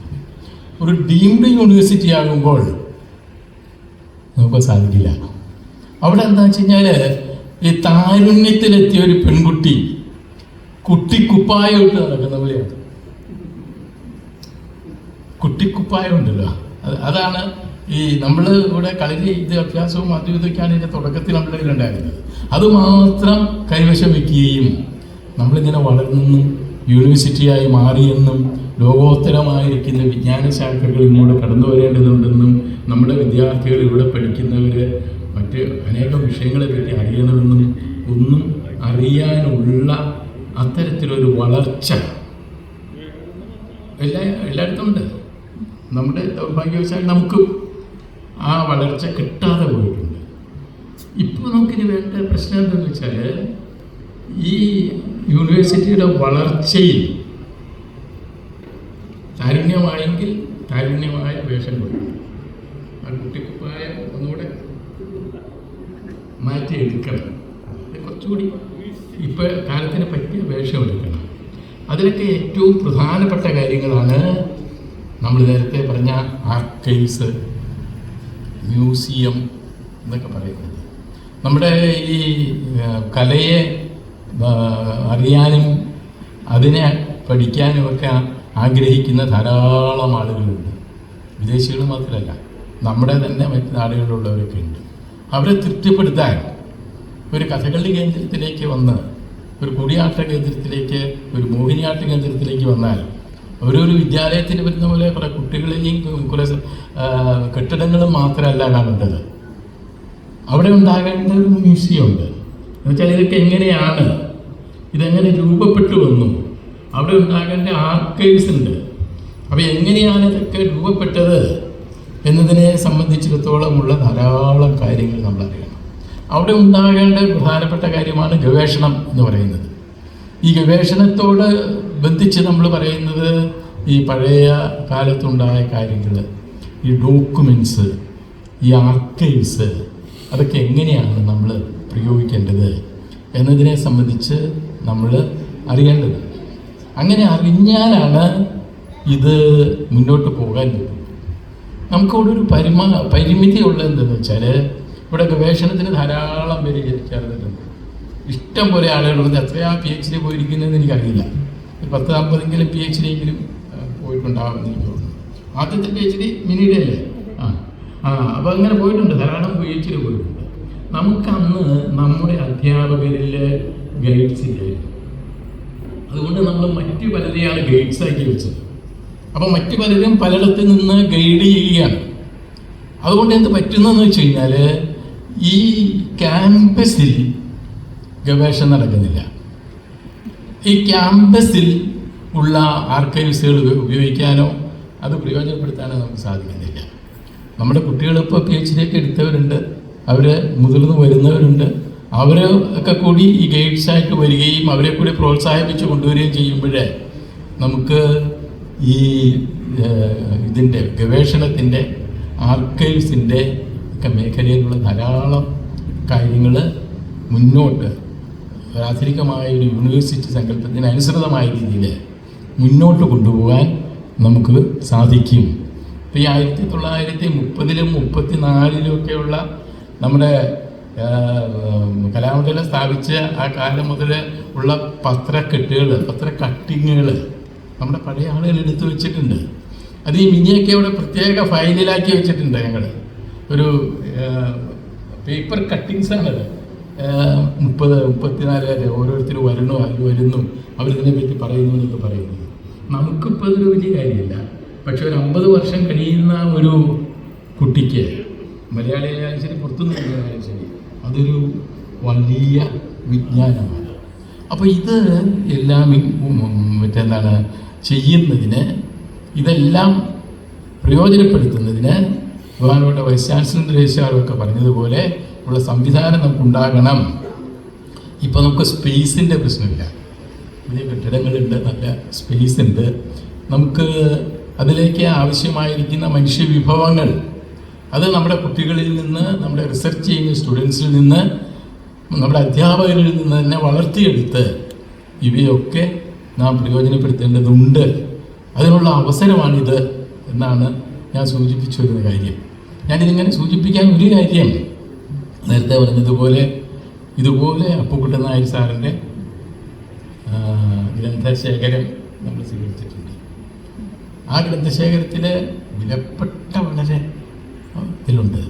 ഒരു ഡീംഡ് യൂണിവേഴ്സിറ്റി ആകുമ്പോൾ നമുക്ക് സാധിക്കില്ല. അവിടെ എന്താ വെച്ച് കഴിഞ്ഞാൽ ഈ താരുണ്യത്തിലെത്തിയ ഒരു പെൺകുട്ടി കുട്ടിക്കുപ്പായം ഇട്ട് നടക്കുന്ന പോലെയാണ്. കുട്ടിക്കുപ്പായം ഉണ്ടല്ലോ അതാണ് ഈ നമ്മൾ ഇവിടെ കളരി ഇത് അഭ്യാസവും അതും ഇതൊക്കെയാണ് ഇതിന്റെ തുടക്കത്തിൽ നമ്മുടെ കയ്യിലുണ്ടായിരുന്നത്. അത് മാത്രം കൈവശം വയ്ക്കുകയും നമ്മളിങ്ങനെ വളർന്നെന്നും യൂണിവേഴ്സിറ്റിയായി മാറിയെന്നും ലോകോത്തരമായിരിക്കുന്ന വിജ്ഞാന ശാഖകൾ ഇങ്ങോട്ട് കടന്നു വരേണ്ടതുണ്ടെന്നും നമ്മുടെ വിദ്യാർത്ഥികൾ ഇവിടെ പഠിക്കുന്നവർ മറ്റ് അനേകം വിഷയങ്ങളെ പറ്റി അറിയണമെന്നും ഒന്നും അറിയാനുള്ള അത്തരത്തിലൊരു വളർച്ച എല്ലാ എല്ലായിടത്തും ഉണ്ട്. നമ്മുടെ ദൗർഭാഗ്യവശാൽ നമുക്ക് ആ വളർച്ച കിട്ടാതെ പോയിട്ടുണ്ട്. ഇപ്പോൾ നമുക്കിനി വേണ്ട പ്രശ്നം എന്താണെന്ന് വെച്ചാൽ ഈ യൂണിവേഴ്സിറ്റിയുടെ വളർച്ചയിൽ താരുണ്യമായെങ്കിൽ താരുണ്യമായ വേഷം കൊടുക്കണം ആ കുട്ടിക്കുപ്പായ ഒന്നുകൂടെ മാറ്റി എടുക്കണം. അത് കുറച്ചുകൂടി ഇപ്പോൾ കാലത്തിന് പറ്റിയ വേഷം എടുക്കണം. അതിലൊക്കെ ഏറ്റവും പ്രധാനപ്പെട്ട കാര്യങ്ങളാണ് നമ്മൾ നേരത്തെ പറഞ്ഞ ആർക്കൈവ്സ് മ്യൂസിയം എന്നൊക്കെ പറയുന്നത്. നമ്മുടെ ഈ കലയെ അറിയാനും അതിനെ പഠിക്കാനും ഒക്കെ ആഗ്രഹിക്കുന്ന ധാരാളം ആളുകളുണ്ട്. വിദേശികൾ മാത്രമല്ല നമ്മുടെ തന്നെ മറ്റു നാടുകളിലുള്ളവരൊക്കെ ഉണ്ട്. അവരെ തൃപ്തിപ്പെടുത്താൻ ഒരു കഥകളി കേന്ദ്രത്തിലേക്ക് വന്ന് ഒരു കുടിയാട്ട കേന്ദ്രത്തിലേക്ക് ഒരു മോഹിനിയാട്ട കേന്ദ്രത്തിലേക്ക് വന്നാൽ ഓരോരു വിദ്യാലയത്തിൽ വരുന്ന പോലെ കുറെ കുട്ടികളെയും കുറേ കെട്ടിടങ്ങളും മാത്രമല്ല കാണേണ്ടത്. അവിടെ ഉണ്ടാകേണ്ട ഒരു മ്യൂസിയം ഉണ്ട് എന്നുവെച്ചാൽ ഇതൊക്കെ എങ്ങനെയാണ്? ഇതെങ്ങനെ രൂപപ്പെട്ടു വന്നു? അവിടെ ഉണ്ടാകേണ്ട ആർക്കൈവ്സ് ഉണ്ട്. അപ്പോൾ എങ്ങനെയാണ് ഇതൊക്കെ രൂപപ്പെട്ടത് എന്നതിനെ സംബന്ധിച്ചിടത്തോളമുള്ള ധാരാളം കാര്യങ്ങൾ നമ്മൾ അറിയണം. അവിടെ ഉണ്ടാകേണ്ട പ്രധാനപ്പെട്ട കാര്യമാണ് ഗവേഷണം എന്ന് പറയുന്നത്. ഈ ഗവേഷണത്തോട് ബന്ധിച്ച് നമ്മൾ പറയുന്നത് ഈ പഴയ കാലത്തുണ്ടായ കാര്യങ്ങൾ ഈ ഡോക്യുമെന്റ്സ് ഈ ആർക്കൈവ്സ് അതൊക്കെ എങ്ങനെയാണ് നമ്മൾ പ്രയോഗിക്കേണ്ടത് എന്നതിനെ സംബന്ധിച്ച് നമ്മൾ അറിയേണ്ടത് അങ്ങനെ അറിഞ്ഞാലാണ് ഇത് മുന്നോട്ട് പോകാൻ നമുക്കിവിടെ ഒരു പരിമ പരിമിതി ഉള്ളത് എന്തെന്ന് വെച്ചാൽ ഇവിടെ ഗവേഷണത്തിന് ധാരാളം പേര് ചേർന്നിട്ടുണ്ട്. ഇഷ്ടം പോലെ ആളുകളുണ്ട് എത്രയാ പി എച്ച് ഡി പോയിരിക്കുന്നതെന്ന് എനിക്കറിയില്ല. പത്ത് അമ്പതെങ്കിലും പി എച്ച് ഡി എങ്കിലും പോയിട്ടുണ്ടാവുമെന്ന് എനിക്ക് തോന്നുന്നു. ആദ്യത്തെ പി എച്ച് ഡി മിനിയുടെ അല്ലേ? ആ ആ അപ്പോൾ അങ്ങനെ പോയിട്ടുണ്ട്. ധാരാളം പി എച്ച് ഡി പോയിട്ടുണ്ട്. നമുക്കന്ന് നമ്മുടെ അധ്യാപകരിൽ ഗൈഡ്സ് ഇല്ലായിരുന്നു അതുകൊണ്ട് നമ്മൾ മറ്റു പലരെയാണ് ഗൈഡ്സ് ആക്കി വെച്ചത്. അപ്പോൾ മറ്റു പലരും പലയിടത്ത് നിന്ന് ഗൈഡ് ചെയ്യുകയാണ്. അതുകൊണ്ട് എന്ത് പറ്റുന്നതെന്ന് വെച്ച് കഴിഞ്ഞാൽ ഈ ക്യാമ്പസിൽ ഗവേഷണം നടക്കുന്നില്ല. ഈ ക്യാമ്പസിൽ ഉള്ള ആർക്കൈവ്സുകൾ ഉപയോഗിക്കാനോ അത് പ്രയോജനപ്പെടുത്താനോ നമുക്ക് സാധിക്കുന്നില്ല. നമ്മുടെ കുട്ടികൾ ഇപ്പോൾ പി എച്ച് ഡി ഒക്കെ എടുത്തവരുണ്ട്. അവർ മുതിർന്ന് വരുന്നവരുണ്ട്. അവർ ഒക്കെ കൂടി ഈ ഗൈഡ്സായിട്ട് വരികയും അവരെ കൂടി പ്രോത്സാഹിപ്പിച്ച് കൊണ്ടുവരികയും ചെയ്യുമ്പോഴേ നമുക്ക് ഈ ഇതിന്റെ ഗവേഷണത്തിന്റെ ആർക്കൈവ്സിന്റെ ഒക്കെ മേഖലയിലുള്ള ധാരാളം കാര്യങ്ങൾ മുന്നോട്ട് ആധുനികമായ ഒരു യൂണിവേഴ്സിറ്റി സങ്കല്പത്തിന് അനുസൃതമായ രീതിയിൽ മുന്നോട്ട് കൊണ്ടുപോകാൻ നമുക്ക് സാധിക്കും. ഇപ്പോൾ ഈ ആയിരത്തി തൊള്ളായിരത്തി മുപ്പതിലും മുപ്പത്തി നാലിലും ഒക്കെയുള്ള നമ്മുടെ കലാമണ്ഡലം സ്ഥാപിച്ച ആ കാലം മുതൽ ഉള്ള പത്രക്കെട്ടുകൾ പത്ര കട്ടിങ്ങുകൾ നമ്മുടെ പഴയ ആളുകൾ എടുത്തു വെച്ചിട്ടുണ്ട്. അത് ഈ മിനിയൊക്കെ ഇവിടെ പ്രത്യേക ഫയലിലാക്കി വെച്ചിട്ടുണ്ട് ഞങ്ങൾ ഒരു പേപ്പർ കട്ടിങ്സാണത് മുപ്പത് മുപ്പത്തിനാല് വരെ ഓരോരുത്തർ വരണോ അവർ വരുന്നു അവരിതിനെ പറ്റി പറയുന്നു എന്നൊക്കെ പറയുന്നത്. നമുക്കിപ്പോൾ അതൊരു വലിയ കാര്യമില്ല. പക്ഷെ ഒരു അമ്പത് വർഷം കഴിയുന്ന ഒരു കുട്ടിക്ക് മലയാളിയായാലും ശരി പുറത്തുനിന്ന് അതൊരു വലിയ വിജ്ഞാനമാണ്. അപ്പോൾ ഇത് എല്ലാം മറ്റെന്താണ്? ചെയ്യുന്നതിന് ഇതെല്ലാം പ്രയോജനപ്പെടുത്തുന്നതിന് ബഹുമാനപ്പെട്ട വൈസ് ചാൻസലർ രജിസ്ട്രാറൊക്കെ പറഞ്ഞതുപോലെ ഉള്ള സംവിധാനം നമുക്കുണ്ടാകണം. ഇപ്പോൾ നമുക്ക് സ്പേസിന്റെ പ്രശ്നമില്ല. വലിയ കെട്ടിടങ്ങളുണ്ട് നല്ല സ്പേസ് ഉണ്ട്. നമുക്ക് അതിലേക്ക് ആവശ്യമായിരിക്കുന്ന മനുഷ്യ വിഭവങ്ങൾ അത് നമ്മുടെ കുട്ടികളിൽ നിന്ന് നമ്മുടെ റിസർച്ച് ചെയ്യുന്ന സ്റ്റുഡൻസിൽ നിന്ന് നമ്മുടെ അധ്യാപകരിൽ നിന്ന് തന്നെ വളർത്തിയെടുത്ത് ഇവയൊക്കെ നാം പ്രയോജനപ്പെടുത്തേണ്ടതുണ്ട്. അതിനുള്ള അവസരമാണിത് എന്നാണ് ഞാൻ സൂചിപ്പിച്ചു വരുന്ന കാര്യം. ഞാനിതിങ്ങനെ സൂചിപ്പിക്കാൻ ഒരു കാര്യം. നേരത്തെ പറഞ്ഞതുപോലെ ഇതുപോലെ അപ്പുക്കുട്ടൻ നായർ സാറിന്റെ ഗ്രന്ഥശേഖരം നമ്മൾ സ്വീകരിച്ചിട്ടുണ്ട്. ആ ഗ്രന്ഥശേഖരത്തിൽ വിലപ്പെട്ട വളരെ ആ,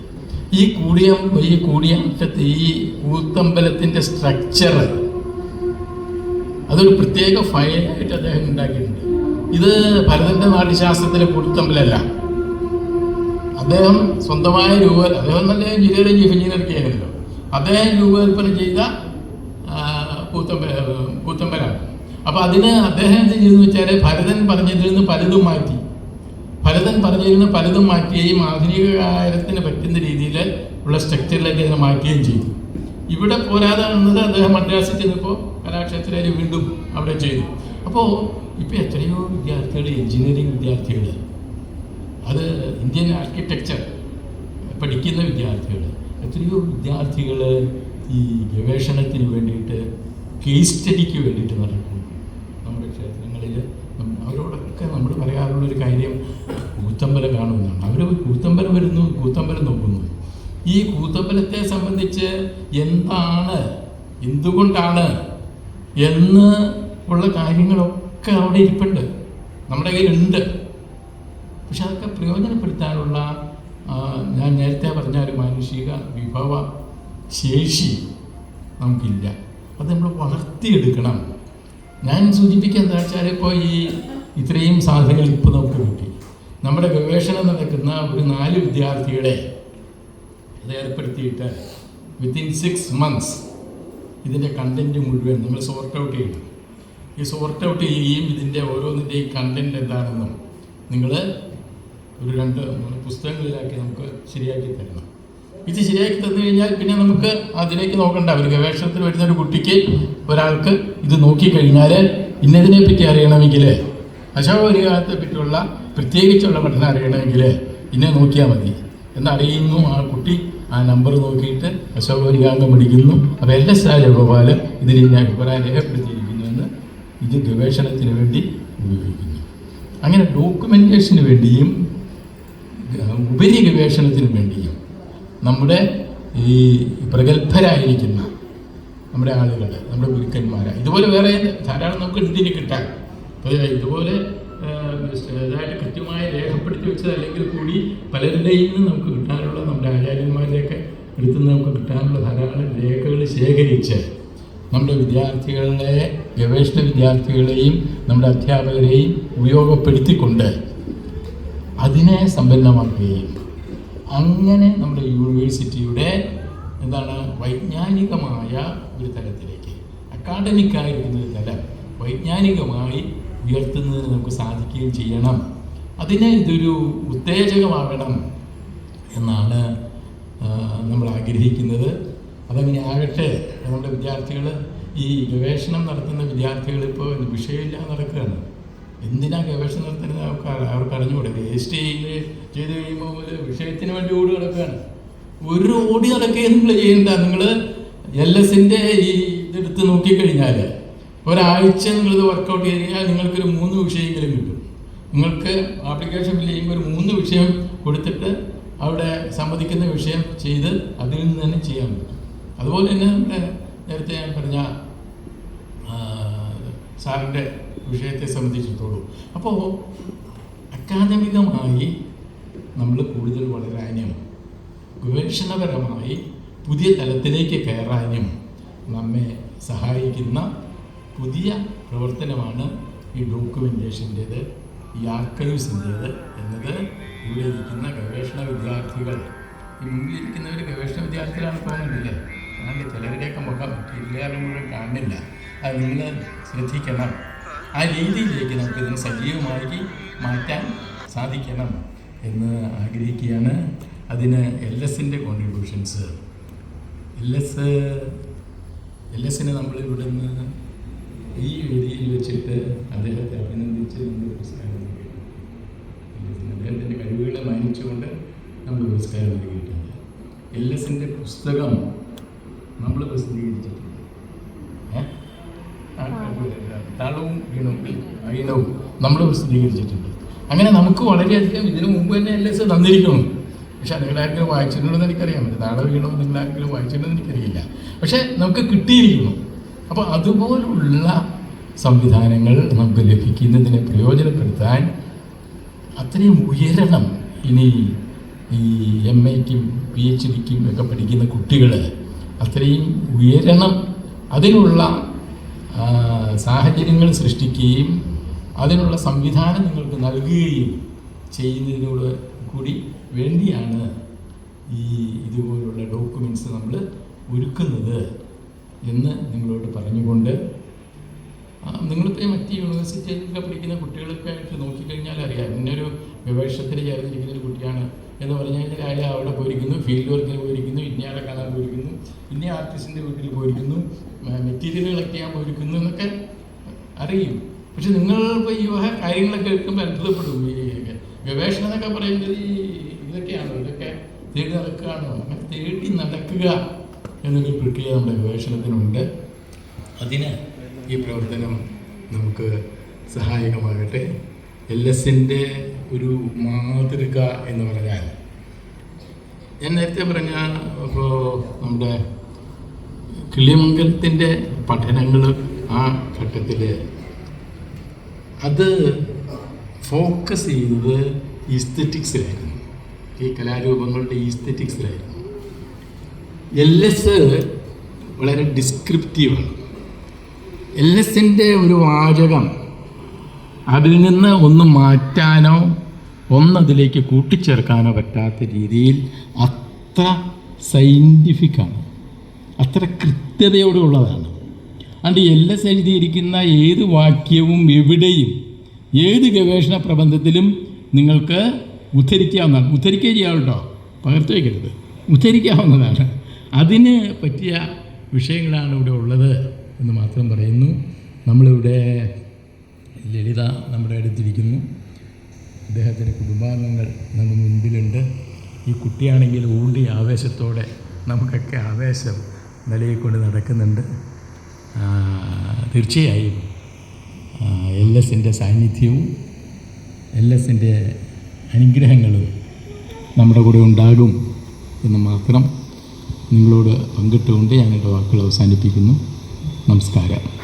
ഈ കൂടിയ ഈ കൂടിയ അറ്റത്ത് ഈ കൂത്തമ്പലത്തിന്റെ സ്ട്രക്ചർ അതൊരു പ്രത്യേക ഫയലായിട്ട് അദ്ദേഹം ഉണ്ടാക്കിയിട്ടുണ്ട്. ഇത് ഭരതന്റെ നാട്യശാസ്ത്രത്തിലെ കൂത്തമ്പലല്ല. അദ്ദേഹം സ്വന്തമായ രൂപ അദ്ദേഹം നല്ല എഞ്ചിനീയറിംഗ് ചീഫ് എഞ്ചിനീയർക്ക് ആയിരുന്നല്ലോ. അദ്ദേഹം രൂപകൽപ്പന ചെയ്ത കൂത്തമ്പല കൂത്തമ്പലാണ്. അപ്പോൾ അതിന് അദ്ദേഹം എന്ത് ചെയ്തെന്ന് വെച്ചാൽ ഭരതൻ പറഞ്ഞതിൽ നിന്ന് പലതും മാറ്റി. ഭരതൻ പറഞ്ഞിരുന്ന പലതും മാറ്റുകയും ആധുനിക കാലത്തിന് പറ്റുന്ന രീതിയിൽ ഉള്ള സ്ട്രക്ചറിലേക്ക് അതിനെ മാറ്റുകയും ചെയ്തു. ഇവിടെ പോരാതെ വന്നത് അദ്ദേഹം മദ്രാസിൽ ചെന്നപ്പോൾ കലാക്ഷേത്രയിൽ വീണ്ടും അവിടെ ചെയ്തു. അപ്പോൾ ഇപ്പോൾ എത്രയോ വിദ്യാർത്ഥികൾ എഞ്ചിനീയറിംഗ് വിദ്യാർത്ഥികൾ അത് ഇന്ത്യൻ ആർക്കിടെക്ചർ പഠിക്കുന്ന വിദ്യാർത്ഥികൾ എത്രയോ വിദ്യാർത്ഥികൾ ഈ ഗവേഷണത്തിന് വേണ്ടിയിട്ട് കേസ് സ്റ്റഡിക്ക് വേണ്ടിയിട്ട് നടക്കുന്നു നമ്മുടെ ക്ഷേത്രങ്ങളിൽ നം- അവരോടൊക്കെ നമ്മൾ പറയാറുള്ളൊരു കാര്യം കൂത്തമ്പലം കാണുന്നതാണ് അവർ കൂത്തമ്പലം വരുന്നു കൂത്തമ്പലം നോക്കുന്നു. ഈ കൂത്തമ്പലത്തെ സംബന്ധിച്ച് എന്താണ് എന്തുകൊണ്ടാണ് എന്ന് ഉള്ള കാര്യങ്ങളൊക്കെ അവിടെ ഇരിപ്പുണ്ട്. നമ്മുടെ കയ്യിലുണ്ട്. പക്ഷെ അതൊക്കെ പ്രയോജനപ്പെടുത്താനുള്ള ഞാൻ നേരത്തെ പറഞ്ഞ ഒരു മാനുഷിക വിഭവ ശേഷി നമുക്കില്ല. അത് നമ്മൾ വളർത്തിയെടുക്കണം. ഞാൻ സൂചിപ്പിക്കുക എന്താ വെച്ചാൽ ഇപ്പോൾ ഈ ഇത്രയും സാധനങ്ങൾ ഇപ്പോൾ നമുക്ക് കിട്ടി. നമ്മുടെ ഗവേഷണം നടക്കുന്ന ഒരു നാല് വിദ്യാർത്ഥികളെ ഇത് ഏർപ്പെടുത്തിയിട്ട് വിത്തിൻ സിക്സ് മന്ത്സ് ഇതിന്റെ കണ്ടന്റ് മുഴുവൻ നമ്മൾ സോർട്ട് ഔട്ട് ചെയ്യണം. ഈ സോർട്ട് ഔട്ട് ചെയ്യുകയും ഇതിന്റെ ഓരോന്നിന്റെയും കണ്ടന്റ് എന്താണെന്നും നിങ്ങൾ ഒരു രണ്ട് മൂന്ന് പുസ്തകങ്ങളിലാക്കി നമുക്ക് ശരിയാക്കി തരണം. ഇത് ശരിയാക്കി തന്നു കഴിഞ്ഞാൽ പിന്നെ നമുക്ക് അതിലേക്ക് നോക്കണ്ട. ഒരു ഗവേഷണത്തിൽ വരുന്ന ഒരു കുട്ടിക്ക് ഒരാൾക്ക് ഇത് നോക്കിക്കഴിഞ്ഞാൽ ഇന്നതിനെ പറ്റി അറിയണമെങ്കിൽ അശോകപരിഹാരത്തെ പറ്റിയുള്ള പ്രത്യേകിച്ചുള്ള പഠനം അറിയണമെങ്കിൽ ഇന്നെ നോക്കിയാൽ മതി. എന്നറിയുന്നു ആ കുട്ടി. ആ നമ്പർ നോക്കിയിട്ട് അശോകപരിഹാരം പഠിക്കുന്നു. അപ്പോൾ എല്ലാ എസ് ഗോപാൽ ഇതിൽ ഞാൻ അഭിപ്രായം രേഖപ്പെടുത്തിയിരിക്കുന്നുവെന്ന് ഇത് ഗവേഷണത്തിന് വേണ്ടി ഉപയോഗിക്കുന്നു. അങ്ങനെ ഡോക്യുമെന്റേഷന് വേണ്ടിയും ഉപരി ഗവേഷണത്തിന് വേണ്ടിയും നമ്മുടെ ഈ പ്രഗത്ഭരായിരിക്കുന്ന നമ്മുടെ ആളുകൾ നമ്മുടെ ഗുരുക്കന്മാർ ഇതുപോലെ വേറെ ധാരാളം നമുക്ക് കിട്ടാൻ അപ്പോൾ ഇതുപോലെ അതായത് കൃത്യമായി രേഖപ്പെടുത്തി വെച്ചത് അല്ലെങ്കിൽ കൂടി പലരുടെയും നമുക്ക് കിട്ടാനുള്ള നമ്മുടെ ആചാര്യന്മാരുടെയൊക്കെ നിന്ന് നമുക്ക് കിട്ടാനുള്ള ധാരാളം രേഖകൾ ശേഖരിച്ച് നമ്മുടെ വിദ്യാർത്ഥികളെ ഗവേഷണ വിദ്യാർത്ഥികളെയും നമ്മുടെ അധ്യാപകരെയും ഉപയോഗപ്പെടുത്തിക്കൊണ്ട് അതിനെ സമ്പന്നമാക്കുകയും അങ്ങനെ നമ്മുടെ യൂണിവേഴ്സിറ്റിയുടെ എന്താണ് വൈജ്ഞാനികമായ ഒരു തലത്തിലേക്ക് അക്കാഡമിക്കായിരിക്കുന്ന ഒരു തലം വൈജ്ഞാനികമായി ഉയർത്തുന്നതിന് നമുക്ക് സാധിക്കുകയും ചെയ്യണം. അതിന് ഇതൊരു ഉത്തേജകമാകണം എന്നാണ് നമ്മൾ ആഗ്രഹിക്കുന്നത്. അതങ്ങനെ ആകട്ടെ. നമ്മുടെ വിദ്യാർത്ഥികൾ ഈ ഗവേഷണം നടത്തുന്ന വിദ്യാർത്ഥികൾ ഇപ്പോൾ വിഷയമില്ലാതെ നടക്കുകയാണ്. എന്തിനാ ഗവേഷണം നടത്തുന്നത്? അവർക്ക് അവർക്ക് അറിഞ്ഞുകൂടെ? രജിസ്റ്റർ ചെയ്ത് ചെയ്ത് കഴിയുമ്പോൾ വിഷയത്തിന് വേണ്ടി ഓടി നടക്കുകയാണ്. ഒരു ഓടി നടക്കുകയും നിങ്ങൾ ചെയ്യേണ്ട. നിങ്ങൾ എൽ എസിന്റെ ഈ ഇതെടുത്ത് നോക്കിക്കഴിഞ്ഞാൽ ഒരാഴ്ച നിങ്ങളിത് വർക്കൗട്ട് ചെയ്ത് കഴിഞ്ഞാൽ നിങ്ങൾക്കൊരു മൂന്ന് വിഷയമെങ്കിലും കിട്ടും. നിങ്ങൾക്ക് ആപ്ലിക്കേഷൻ ഫില്ല് ചെയ്യുമ്പോൾ ഒരു മൂന്ന് വിഷയം കൊടുത്തിട്ട് അവിടെ സമ്മതിക്കുന്ന വിഷയം ചെയ്ത് അതിൽ നിന്ന് തന്നെ ചെയ്യാൻ പറ്റും. അതുപോലെ തന്നെ നമ്മുടെ നേരത്തെ ഞാൻ പറഞ്ഞ സാറിന്റെ വിഷയത്തെ സംബന്ധിച്ചിടത്തോളം. അപ്പോൾ അക്കാദമികമായി നമ്മൾ കൂടുതൽ വളരാനും ഗവേഷണപരമായി പുതിയ തലത്തിലേക്ക് കയറാനും നമ്മെ സഹായിക്കുന്ന പുതിയ പ്രവർത്തനമാണ് ഈ ഡോക്യുമെന്റേഷന്റേത് ഈ ആർക്കൈവ്സിന്റേത് എന്നത്. ഇവിടെ ഇരിക്കുന്ന ഗവേഷണ വിദ്യാർത്ഥികൾ ഈ മുമ്പിലിരിക്കുന്നവർ ഗവേഷണ വിദ്യാർത്ഥികളാണ് തോന്നുന്നില്ലേ അതുകൊണ്ട് ചിലരുടെയൊക്കെ മുഖം എല്ലാവരും മുഴുവൻ കാണുന്നില്ല. അത് നിങ്ങൾ ശ്രദ്ധിക്കണം. ആ രീതിയിലേക്ക് നമുക്കിതിനെ സജീവമാക്കി മാറ്റാൻ സാധിക്കണം എന്ന് ആഗ്രഹിക്കുകയാണ്. അതിന് എൽ എസിന്റെ കോൺട്രിബ്യൂഷൻസ് എൽ എസ് എൽ എസിനെ നമ്മൾ ഇവിടുന്ന് ഈ വേദിയിൽ വെച്ചിട്ട് അദ്ദേഹത്തെ അഭിനന്ദിച്ച് നമ്മൾ പുരസ്കാരം നൽകിയിട്ടുണ്ട്. അദ്ദേഹത്തിന്റെ കഴിവുകളെ മാനിച്ചുകൊണ്ട് നമ്മൾ പുരസ്കാരം നൽകിയിട്ടുണ്ട്. എൽ എസിന്റെ പുസ്തകം നമ്മൾ പ്രസിദ്ധീകരിച്ചിട്ടുണ്ട്. താളവും ഈണവും ഈണവും നമ്മൾ പ്രസിദ്ധീകരിച്ചിട്ടുണ്ട്. അങ്ങനെ നമുക്ക് വളരെയധികം ഇതിനു മുമ്പ് തന്നെ എൽ എസ് തന്നിരിക്കണം പക്ഷെ നിങ്ങളാർക്കും വായിച്ചിട്ടുണ്ടെന്ന് എനിക്കറിയാൻ പറ്റും താള വീണവും നിങ്ങളാർക്കും വായിച്ചിട്ടുണ്ടെന്ന് എനിക്കറിയില്ല. പക്ഷേ നമുക്ക് കിട്ടിയിരിക്കുന്നു. അപ്പോൾ അതുപോലുള്ള സംവിധാനങ്ങൾ നമുക്ക് ലഭിക്കുന്നതിനെ പ്രയോജനപ്പെടുത്താൻ അത്രയും ഉയരണം ഇനി ഈ എം എക്കും പി എച്ച് ഡിക്കും ഒക്കെ പഠിക്കുന്ന കുട്ടികൾ അത്രയും ഉയരണം അതിനുള്ള സാഹചര്യങ്ങൾ സൃഷ്ടിക്കുകയും അതിനുള്ള സംവിധാനം നിങ്ങൾക്ക് നൽകുകയും ചെയ്യുന്നതിനോട് കൂടി വേണ്ടിയാണ് ഈ ഇതുപോലുള്ള ഡോക്യുമെന്റ്സ് നമ്മൾ ഒരുക്കുന്നത്. എന്ന് നിങ്ങളോട് പറഞ്ഞുകൊണ്ട് നിങ്ങളിപ്പോൾ മറ്റ് യൂണിവേഴ്സിറ്റിയിലൊക്കെ പഠിക്കുന്ന കുട്ടികളൊക്കെ ആയിട്ട് നോക്കിക്കഴിഞ്ഞാൽ അറിയാം ഇന്നൊരു ഗവേഷണത്തിൽ ചേർന്നിരിക്കുന്ന ഒരു കുട്ടിയാണ് എന്ന് പറഞ്ഞു കഴിഞ്ഞാൽ അയാൾ അവിടെ പോയിരിക്കുന്നു ഫീൽഡ് വർക്കിന് പോയിരിക്കുന്നു ഇന്നയാളെ കാണാൻ പോയിരിക്കുന്നു ഇന്ന ആർട്ടിസ്റ്റിന്റെ വീട്ടിൽ പോയിരിക്കുന്നു മെറ്റീരിയലുകളൊക്കെ ഞാൻ പോയിരിക്കുന്നു എന്നൊക്കെ അറിയും. പക്ഷെ നിങ്ങൾ ഇപ്പോൾ ഈ വക കാര്യങ്ങളൊക്കെ എടുക്കുമ്പോൾ അത്ഭുതപ്പെടും ഈ ഗവേഷണം എന്നൊക്കെ പറയുന്നത് ഈ ഇതൊക്കെയാണോ? ഇതൊക്കെ തേടി നടക്കുകയാണോ? അങ്ങനെ തേടി നടക്കുക. എന്നൊരു പ്രക്രിയ നമ്മുടെ ഗവേഷണത്തിനുണ്ട്. അതിന് ഈ പ്രവർത്തനം നമുക്ക് സഹായകമാകട്ടെ. എൽ എസിന്റെ ഒരു മാതൃക എന്ന് പറഞ്ഞാൽ ഞാൻ നേരത്തെ പറഞ്ഞ ഇപ്പോൾ നമ്മുടെ കിളിമംഗലത്തിന്റെ പഠനങ്ങൾ ആ ഘട്ടത്തിൽ അത് ഫോക്കസ് ചെയ്തത് ഈസ്തറ്റിക്സിലായിരുന്നു ഈ കലാരൂപങ്ങളുടെ ഈസ്തറ്റിക്സിലായിരുന്നു എൽ എസ് വളരെ ഡിസ്ക്രിപ്റ്റീവാണ് എൽ എസിന്റെ ഒരു വാചകം അതിൽ നിന്ന് ഒന്ന് മാറ്റാനോ ഒന്നതിലേക്ക് കൂട്ടിച്ചേർക്കാനോ പറ്റാത്ത രീതിയിൽ അത്ര സയന്റിഫിക്കാണ് അത്ര കൃത്യതയോടുള്ളതാണ് അതുകൊണ്ട് എൽ എസ് എഴുതിയിരിക്കുന്ന ഏത് വാക്യവും എവിടെയും ഏത് ഗവേഷണ പ്രബന്ധത്തിലും നിങ്ങൾക്ക് ഉദ്ധരിക്കാവുന്നതാണ് ഉദ്ധരിക്കുകയും ചെയ്യാവുണ്ടോ പകർത്തു വയ്ക്കരുത് ഉദ്ധരിക്കാവുന്നതാണ്. അതിന് പറ്റിയ വിഷയങ്ങളാണ് ഇവിടെ ഉള്ളത് എന്ന് മാത്രം പറയുന്നു. നമ്മളിവിടെ ലളിത നമ്മുടെ അടുത്തിരിക്കുന്നു. അദ്ദേഹത്തിന്റെ കുടുംബാംഗങ്ങൾ നമ്മുടെ മുൻപിലുണ്ട്. ഈ കുട്ടിയാണെങ്കിൽ ഊണ്ടി ആവേശത്തോടെ നമുക്കൊക്കെ ആവേശം നിലയിക്കൊണ്ട് നടക്കുന്നുണ്ട്. തീർച്ചയായും എൽ എസിന്റെ സാന്നിധ്യവും എൽ എസിന്റെ അനുഗ്രഹങ്ങളും നമ്മുടെ കൂടെ ഉണ്ടാകും എന്ന് മാത്രം നിങ്ങളോട് പങ്കിട്ടുകൊണ്ട് ഞാൻ എന്റെ വാക്കുകൾ അവസാനിപ്പിക്കുന്നു. നമസ്കാരം.